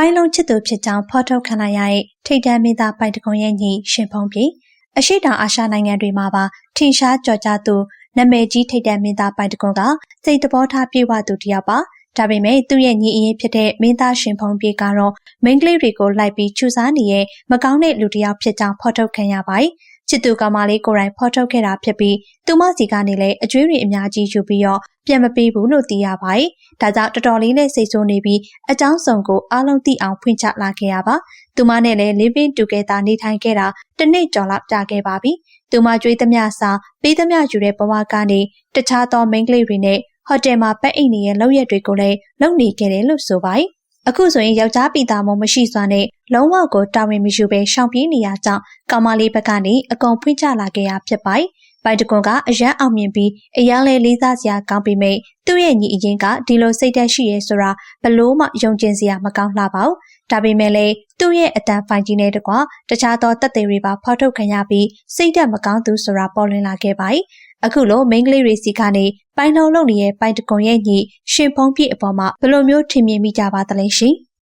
ပိုင်းလုံးချစ်သူဖြစ်ကြောင်းဖော်ထုတ်ခံလိုက်ရတဲ့ထိတ်တန့်မင်းသားပိုင်တကွန်ရဲ့ညီရှင်ဖုံးပြေအရှိတောင်အာရှနိုင်ငံတွေမှာပါထင်ရှားကြော်ကြားသူနာမည်ကြီးထိတ်တန့်မင်းသားပိုင်တကွန်ကစိတ်တဘောထားပြေဝသူတယောက်ပါဒါပေမဲ့သူ့ရဲ့ညီအရင်ဖြစ်တဲ့မင်းသားရှင်ဖုံးပြေကတော့မိန်းကလေးတွေကိုလိုက်ပြီးချူစားနေတဲ့မကောင်းတဲ့လူတစ်ယောက်ဖြစ်ကြောင်းဖော်ထုတ်ခံရပါတယ် ချစ်သူကောင်မလေးကိုယ်တိုင်ဖော်ထုတ်ခဲ့တာဖြစ်ပြီးသူမစီကနေလည်းအကျွေးတွေအများကြီးယူပြီးတော့ပြန်မပေးဘူးလို့သိရပါတယ်။ဒါကြောင့်တော်တော်လေးနဲ့စိတ်ဆိုးနေပြီးအကြောင်းစုံကိုအားလုံးသိအောင်ဖွင့်ချလာခဲ့ရပါ။သူမနဲ့လည်း living together နေထိုင်ခဲ့တာတစ်နှစ်ကျော်လောက်ကြာခဲ့ပါပြီ။သူမကြွေးသမျှစာပေးသမျှယူတဲ့ဘဝကနေတခြားသောမိန်းကလေးတွေနဲ့ဟိုတယ်မှာပက်အိတ်နေရဲ့လောက်ရက်တွေကိုလည်းလုပ်နေခဲ့တယ်လို့ဆိုပါတယ်။ အခုဆိုရင်ယောက်ျားပိသားမမရှိစွာနဲ့လုံးဝကိုတာဝန်မယူဘဲရှောင်ပြေးနေရကြောင်းကောင်မလေးဘက်ကနေအကုန်ဖွင့်ချလာခဲ့ရဖြစ်ပါတယ်။ပိုင်တကွန်ကအရန်အောင်မြင်ပြီးအရန်လေးလေးစားစရာကောင်းပေမဲ့သူ့ရဲ့ညီအရင်ကဒီလိုစိတ်သက်ရှိရဲဆိုတာဘလို့မှယုံကျင်စရာမကောင်းလှပါဘူး။ဒါပေမဲ့လည်းသူ့ရဲ့အတန်ဖိုင်ကြီးနဲ့တကွာတခြားသောတပ်တွေတွေပါဖော်ထုတ်ခံရပြီးစိတ်သက်မကောင်းသူဆိုတာပေါ်လွင်လာခဲ့ပါတယ်။ အခုလိုမိန်းကလေးတွေစီကနေပိုင်လုံးလုံးနေတဲ့ပိုင်တကွန်ရဲ့ညီရှင်ဖုံးပြည့်အပေါ်မှာဘယ်လိုမျိုးထင်မြင်မိကြပါသလဲရှင်။